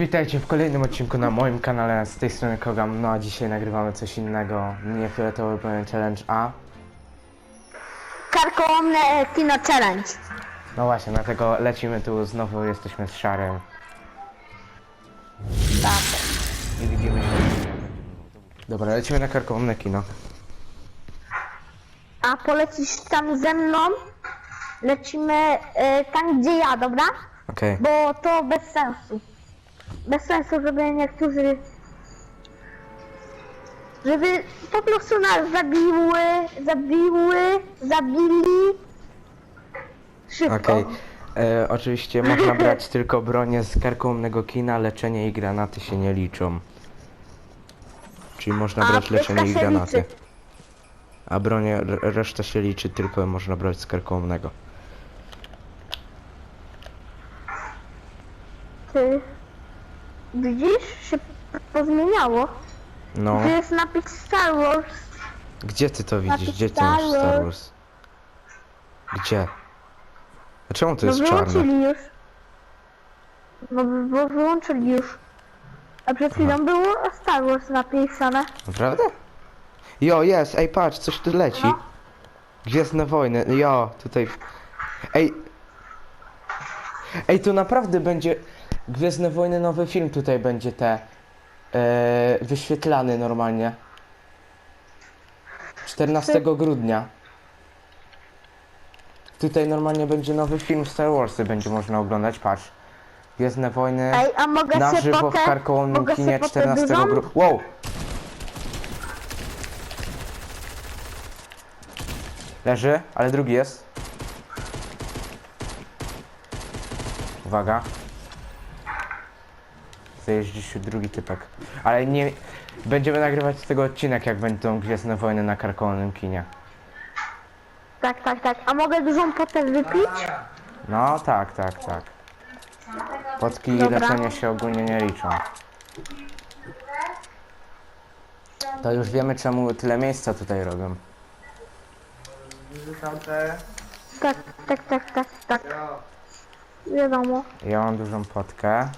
witajcie w kolejnym odcinku na moim kanale, z tej strony Kogam, no a dzisiaj nagrywamy coś innego, nie Fioletowy Powiem Challenge, a Karkołomne Kino Challenge. no właśnie, dlatego lecimy tu, znowu jesteśmy z Szarem Tak. i widzimy się Dobra, lecimy na karkołomne kino A polecisz tam ze mną? Lecimy e, tam, gdzie ja, dobra? Okej, Bo to bez sensu. Bez sensu, żeby niektórzy... Żeby po prostu nas zabiły, zabiły, zabili. Szybko. okej e, Oczywiście można brać tylko bronię z karkołomnego kina, leczenie i granaty się nie liczą Czyli można A brać leczenie i się granaty liczy. A bronię, r- reszta się liczy, tylko można brać z karkołomnego Ty widzisz? Się pozmieniało. No Tu jest napis Star Wars. Gdzie ty to widzisz? Napis Gdzie ty masz Star Star Wars. Wars? Gdzie? A czemu to No jest czarne? wyłączyli już. No bo wyłączyli już. A przed chwilą było Star Wars napisane. Naprawdę? Jo, jest, ej patrz, coś tu leci. No. Gwiezdne wojny, jo, tutaj... Ej... Ej, tu naprawdę będzie... Gwiezdne wojny, nowy film tutaj będzie te... E, wyświetlany normalnie. 14 grudnia. Tutaj normalnie będzie nowy film Star Warsy, będzie można oglądać, patrz. Gwiezdne wojny... Ej, a mogę Na się żywo w potę... karkołomnym mogę kinie się potę 14 dużą? grudnia. Wow! Leży, ale drugi jest. Uwaga. Zajeździ się drugi typek. Ale nie... Będziemy nagrywać z tego odcinek, jak będą Gwiezdne Wojny na karkołomnym kinie. Tak, tak, tak. A mogę dużą potę wypić? No, tak, tak, tak. Potki i Dobra. leczenie się ogólnie nie liczą. To już wiemy, czemu tyle miejsca tutaj robią. Tak, tak, tak, tak, tak. Wiadomo. Ja mam dużą potkę.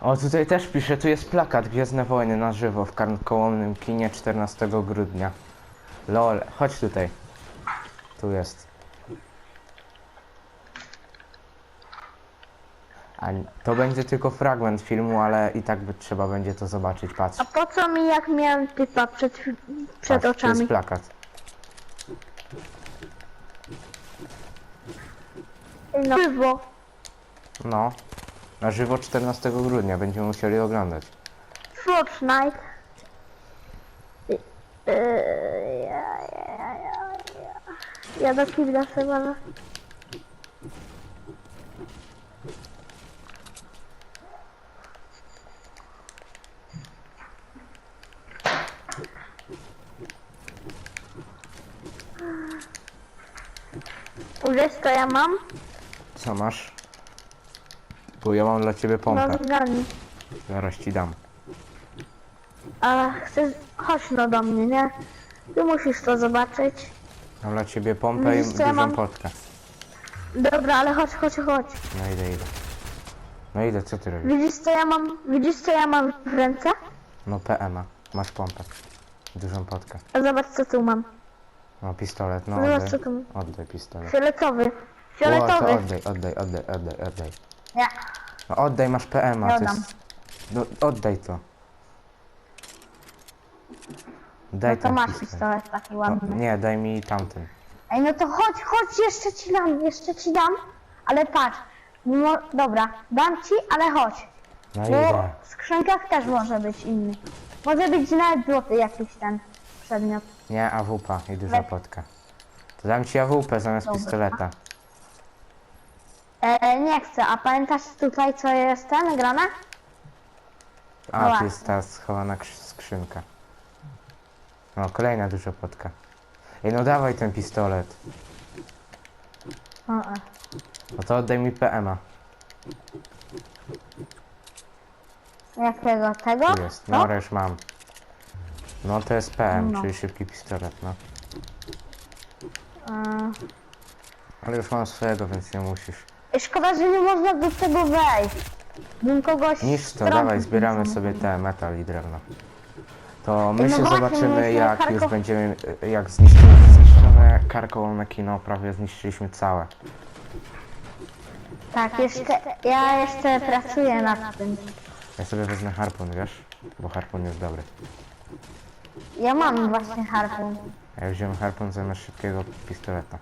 O, tutaj też pisze, tu jest plakat Gwiezdne Wojny na żywo w karkołomnym kinie 14 grudnia. Lol, chodź tutaj. Tu jest. A to będzie tylko fragment filmu, ale i tak by trzeba będzie to zobaczyć, patrz. A po co mi jak miałem typa przed, przed Patrz, oczami? jest plakat. No, żywo. No. Na żywo 14 grudnia będziemy musieli oglądać. Fortnite. Yy, ja, ja, ja, ja. ja do kibla sobie. Wiesz co ja mam? Co masz? Bo ja mam dla ciebie No pompę. zgadnij. Zaraz ci dam. A chcesz... Chodź no do mnie, nie? Ty musisz to zobaczyć. Mam dla ciebie pompę i Wiesz, co ja dużą mam? potkę. Dobra, ale chodź, chodź, chodź. No idę, idę. No idę, co ty robisz? Widzisz co ja mam? Widzisz co ja mam w ręce? No PMA. Masz pompę. Dużą potkę. A zobacz co tu mam. No pistolet, no Zobacz oddaj. co tu mam. Oddaj pistolet. Fioletowy. O, to Fioletowy. oddaj, oddaj, oddaj, oddaj, oddaj. Nie. No oddaj, masz PMA, Nie to oddam. jest... No oddaj to. Daj No to masz pistolet. taki No, ładny. nie, daj mi tamten. Ej, no to chodź, chodź, jeszcze ci dam, jeszcze ci dam. Ale patrz. No, dobra, dam ci, ale chodź. No Bo idę. w skrzynkach też może być inny. Może być nawet złoty jakiś ten przedmiot. Nie, AWP i duża Le- potka. To dam ci AWP zamiast Dobra. pistoleta. E, nie chcę, a pamiętasz tutaj co jest ten grane? A, tu jest ta schowana krz- skrzynka. No, kolejna duża potka. Ej, no dawaj ten pistolet. O, e. No to oddaj mi PMA. Jakiego? Tego? Tu jest. No, już mam. No to jest PM, No. czyli szybki pistolet, no. E, Ale już mam swojego, więc nie musisz. Szkoda, że nie można do tego wejść. Bym kogoś... Niż to, strącił dawaj, zbieramy sobie te metal i drewno. To my No się właśnie, zobaczymy myśmy jak już będziemy, jak zniszczymy zniszczone karkołomne kino, prawie zniszczyliśmy całe. Tak, jeszcze, ja jeszcze pracuję nad tym. Ja sobie wezmę harpun, wiesz? Bo harpun jest dobry. Ja mam właśnie harpun. Ja wziąłem harpun zamiast szybkiego pistoleta.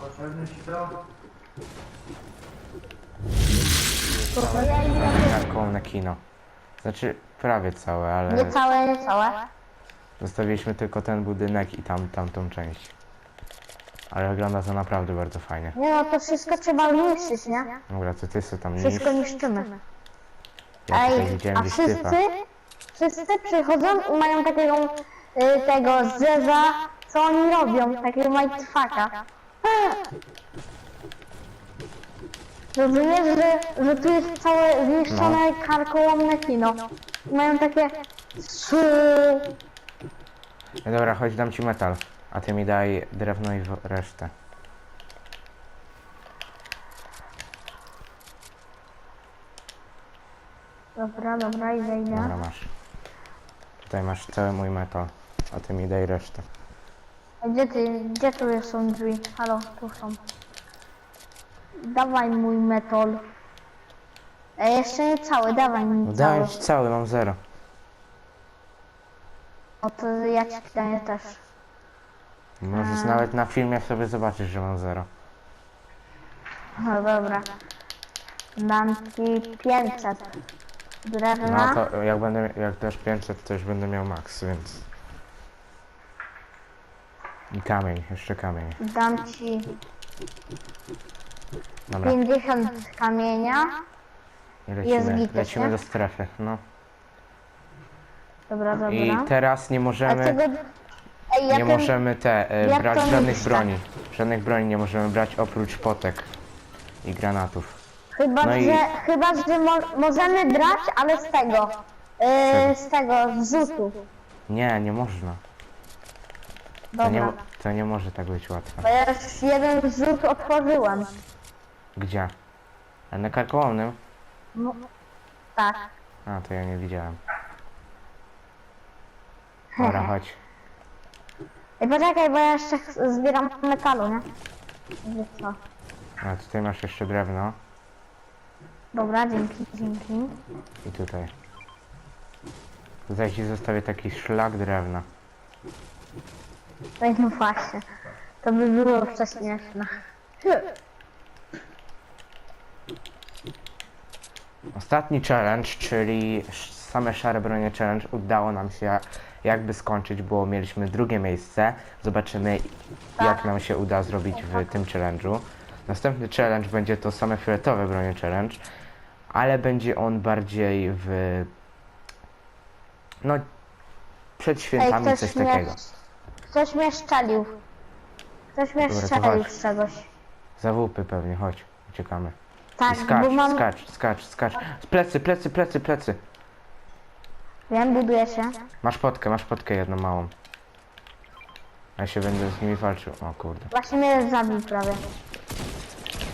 Potrzebny ci to? Karkołomne kino. Znaczy, prawie całe, ale Nie całe, nie całe. zostawiliśmy tylko ten budynek i tam, tamtą część. Ale wygląda to naprawdę bardzo fajnie. Nie no, to wszystko trzeba niszczyć, nie? Dobra, to ty sobie tam. Wszystko niszczymy. Ja tutaj Ej, widziałem a gdzieś wszyscy, typa. wszyscy przychodzą i mają takiego, y, tego zeza, co oni robią, takiego mindfucka. Rozumiesz, że, że tu jest całe zniszczone karkołomne kino. Mają takie... Su... No dobra, chodź dam ci metal. A ty mi daj drewno i resztę. Dobra, dobra, idę, idę. Dobra, masz. Tutaj masz cały mój metal. A ty mi daj resztę. A gdzie ty, gdzie tu są drzwi? Halo, tu są. Dawaj mój metal. E, jeszcze nie cały, dawaj No mi cały. dałem ci cały, mam zero. O to ja ci daję też. Możesz nawet na filmie sobie zobaczyć, że mam zero. No dobra. Dam ci 500 drewna. No to jak będę, jak dasz 500, to już będę miał max, więc... I kamień, jeszcze kamień. Dam ci Dobra, 50 kamienia. i jest lecimy, lecimy nie? do strefy, no. Dobra, dobra. I teraz nie A możemy... Ej, ja Nie ten... możemy te, e, brać to żadnych niszczę? broni. Żadnych broni nie możemy brać oprócz potek i granatów. Chyba, no i- że, chyba, że mo możemy brać, ale z tego. Yy, z tego, z rzutu. Nie, nie można. To nie, Dobra. mo- to nie może tak być łatwe. Bo ja już jeden zrzut otworzyłem. Gdzie? A na karkołomnym? No, tak. A, to ja nie widziałem. Dobra, chodź. Ej, poczekaj, bo ja jeszcze ch- zbieram metalu, nie? Wiesz co? A tutaj masz jeszcze drewno. Dobra, dzięki, dzięki. I tutaj. Tutaj ci zostawię taki szlak drewna. Ej, no właśnie. To by było prześmieszne. Ostatni challenge, czyli same szare bronie challenge udało nam się jakby skończyć, bo mieliśmy drugie miejsce. Zobaczymy jak nam się uda zrobić w tym challenge'u. Następny challenge będzie to same fioletowe bronie challenge, ale będzie on bardziej w... No, przed świętami coś takiego. Ktoś mnie szczelił. Ktoś mnie Dobra, to szczelił chodź. z czegoś. Zawupy pewnie, chodź, uciekamy. Tak, skacz, bo mam... skacz, skacz, skacz. Plecy, plecy, plecy, plecy. Wiem, buduję się. Masz potkę, masz potkę jedną małą. Ja się będę z nimi walczył. O kurde. Właśnie mnie zabił prawie.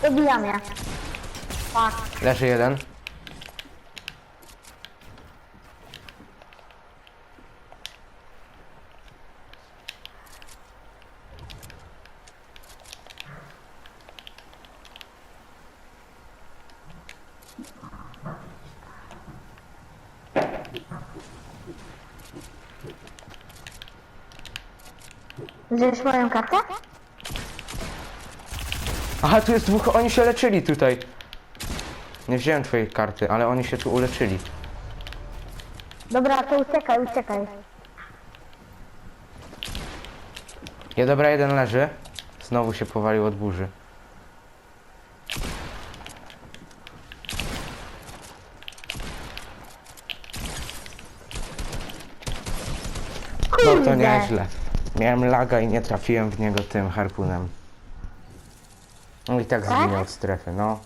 Dobija mnie. Tak. Leży jeden. Wziąłeś moją kartę? Aha, tu jest dwóch, oni się leczyli tutaj. Nie wziąłem twojej karty, ale oni się tu uleczyli. Dobra, to uciekaj, uciekaj. Ja dobra, jeden leży. Znowu się powalił od burzy. No to nieźle. Miałem laga i nie trafiłem w niego tym harpunem. No i tak zginął od strefy, no.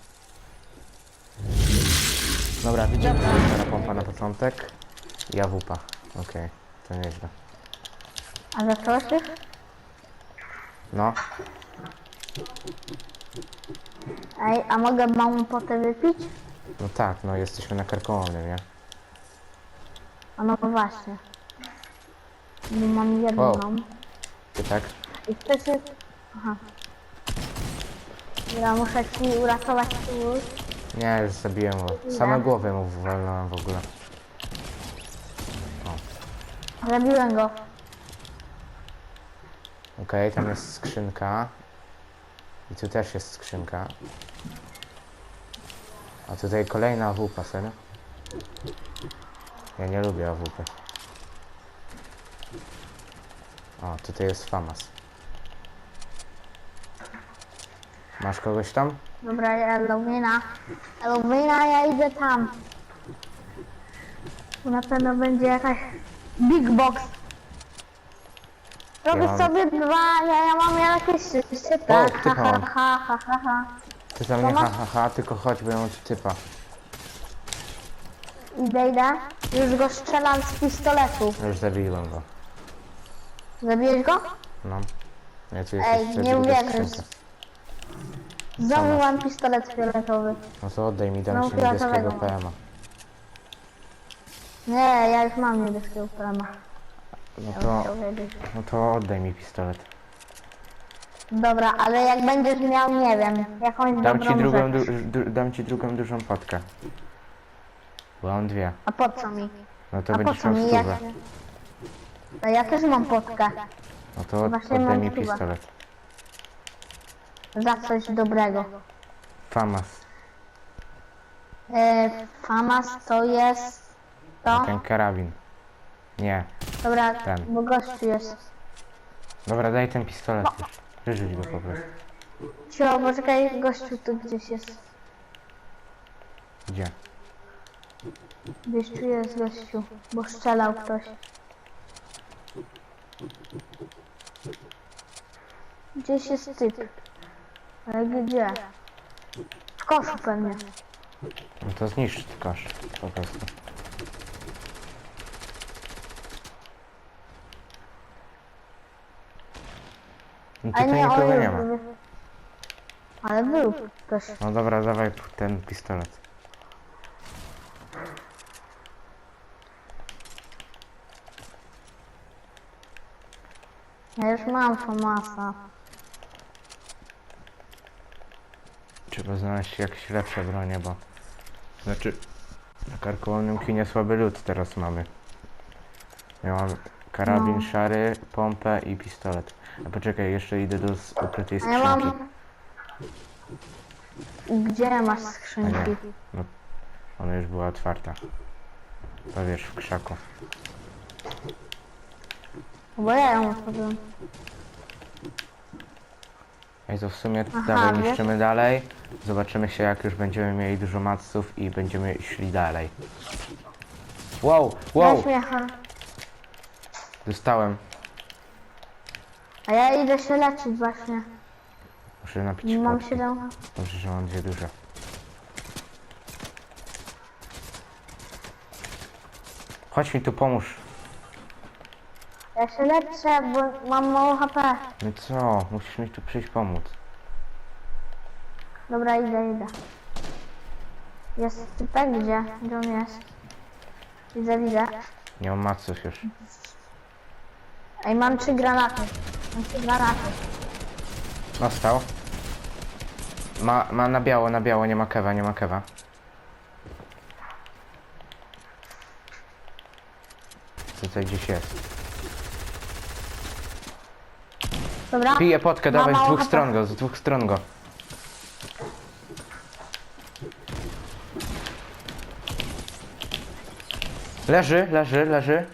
Dobra, widzimy na pompa na początek. I awupa. Okej, to nieźle. A zacząłeś już? No, Ej, a mogę małą potę wypić? no tak, no jesteśmy na karkołomnym, nie? A no właśnie. Bo mam jedną. Wow. Ty tak? I chcecie... Aha. Ja muszę ci uratować twój. Nie, już zabiłem go. Same głowy mu walnąłem w ogóle. Zabiłem go. Okej, tam jest skrzynka. I tu też jest skrzynka. A tutaj kolejna AWP, serio? Ja nie lubię AWP. O, tutaj jest FAMAS. Masz kogoś tam? Dobra, Elowina. Elowina, ja idę tam. Na pewno będzie jakaś big box. Robię Ja mam- sobie dwa, ja, ja mam jakieś O, tak, ha, typa ha, mam. ha, ha, ha, ha. Ty tam nie To ha, ha, ha, tylko chodź, bo ja mam tu typa. Idę, idę. Już go strzelam z pistoletu. Już zabiłem go. Zabiłeś go? No. Ja tu jest Ej, jeszcze nie druga uwierzysz. skrzynka. Znowu mam pistolet fioletowy. No to oddaj mi, dam No, ci niebieskiego. PM-a. Nie, ja już mam niebieskiego plama. No Ja to, bym chciał wiedzieć. no to oddaj mi pistolet. Dobra, ale jak będziesz miał, nie wiem, jakąś Dam dobrą ci drugą, rzecz. du, du, dam ci drugą dużą potkę. Bo mam dwie. A po co mi? No to A po będziesz co miał mi? Jak... stówę. No ja też mam potkę. No to Właśnie oddaj mam mi pistolet. Za coś dobrego. Famas. E, Famas to jest... To? Ten karabin. Nie. Dobra, ten. bo gościu jest. Dobra, daj ten pistolet. Wyrzuć go po prostu. Cio, poczekaj, gościu tu gdzieś jest. Gdzie? Gdzieś tu jest gościu, bo strzelał ktoś. Gdzieś jest typ. Ale gdzie? W koszu pewnie. No to zniszcz kosz. Po prostu. No tutaj nie, nikogo nie ma. Ale był ktoś. No dobra, dawaj ten pistolet. Ja już mam Famasa. Trzeba znaleźć jakieś lepsze bronie, bo... Znaczy... Na karkołomnym kinie słaby lód teraz mamy. Ja mam karabin No. szary, pompę i pistolet. A poczekaj, jeszcze idę do ukrytej A ja skrzynki. mam... Gdzie masz skrzynki? nie. Ona już była otwarta. To wiesz, w krzaku. Bo ja ją otworzyłem. Ej, to w sumie Aha, dawaj wiesz? niszczymy dalej. Zobaczymy się jak już będziemy mieli dużo matsów i będziemy szli dalej. Wow, wow! Śmiecha. Dostałem. A ja idę się leczyć właśnie. Muszę napić Mam potki. 7. Dobrze, że mam dwie duże. Chodź mi tu pomóż. Ja się leczę, bo mam mało HP. No co? Musisz mi tu przyjść pomóc. Dobra, idę, idę. Jest typek gdzie? Gdzie on jest? Widzę, widzę. Nie mam maców już. Ej, mam trzy granaty. Mam trzy granaty. Dostał. Ma, ma na biało, na biało, nie ma kewa, nie ma kewa. Tutaj gdzieś jest. Dobra. Piję potkę, Ma dawaj z mało dwóch HP. stron go, z dwóch stron go. Leży, leży, leży.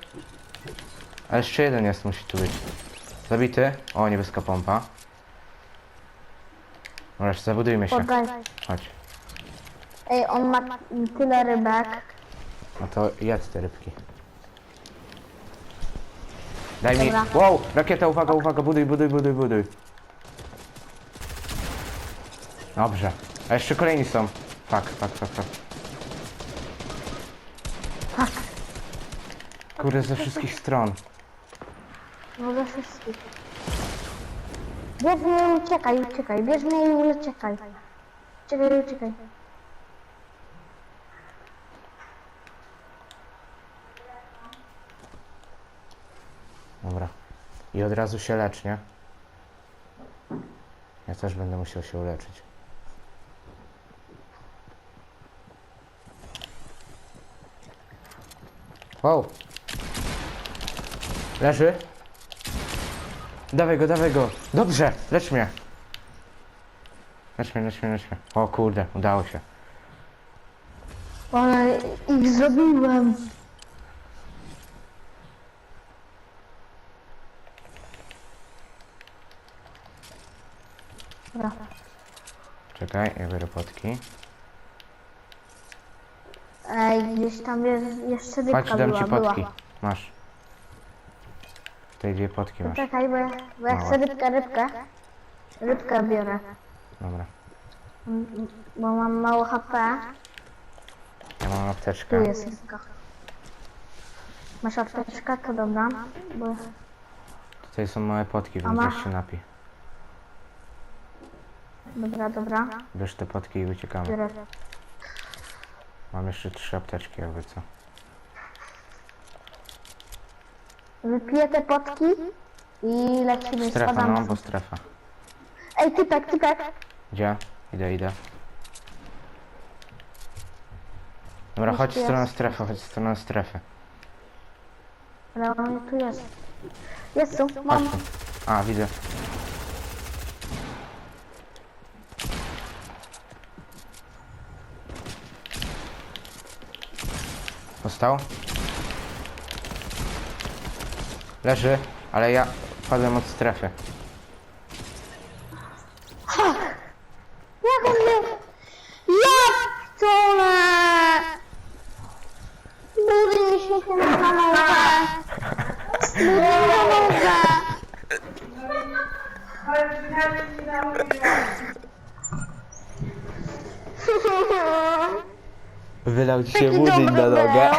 A jeszcze jeden jest, musi tu być. Zabity. O, niebieska pompa. Dobra, zabudujmy się. Chodź. Ej, on ma tyle rybek. No to jedz te rybki. Daj mi. Dobra. Wow! Rakieta, uwaga, uwaga, buduj, buduj, buduj, buduj. Dobrze. A jeszcze kolejni są. Tak, tak, tak, tak. Tak. Kurde, ze wszystkich stron. No ze wszystkich. Bierz mnie i uciekaj, uciekaj. Bierz mnie i uciekaj. Uciekaj, uciekaj. Dobra. I od razu się lecz, nie? Ja też będę musiał się uleczyć. Wow! Leży? Dawaj go, dawaj go! Dobrze! Lecz mnie! Lecz mnie, lecz mnie, lecz mnie. O kurde, udało się. Ale ich zrobiłem. Dobra. Czekaj, ja biorę potki. Ej, gdzieś tam jest jeszcze rybka Chodź, dam była, ci potki. była. Masz. Tutaj dwie potki masz. Czekaj, bo, ja- bo ja chcę rybkę, rybkę. Rybkę biorę. Dobra. Mm, Bo mam mało HP. Ja mam Tu apteczkę. jest rybka. Masz apteczkę, to dobra. Bo... Tutaj są małe potki, więc weź się napij. Dobra, dobra. Bierz te potki i uciekamy. Biorę. Mam jeszcze trzy apteczki, jakby co. Wypiję te potki i lecimy, Strefa, spadamy. no, bo strefa. Ej, typek, typek. Gdzie? Idę, idę. Dobra, chodź w stronę strefy, chodź w stronę strefy. Ale on tu jest. Jest tu, Chodź mam. tu. A, widzę. Dostał? Leży, ale ja padłem od strefy. Jak on mnie... Jak to ne? Budy mi się na nogę. Budy na nogę. Wylał ci Taki się budyń dobry na nogę.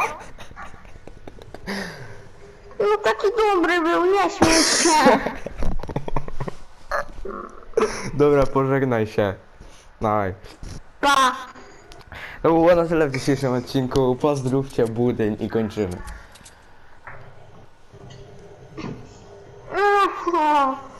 No taki dobry był, nie śmiej się. Dobra, pożegnaj się. Dawaj. Pa. To było na tyle w dzisiejszym odcinku. Pozdrówcie budyń i kończymy. Mhm.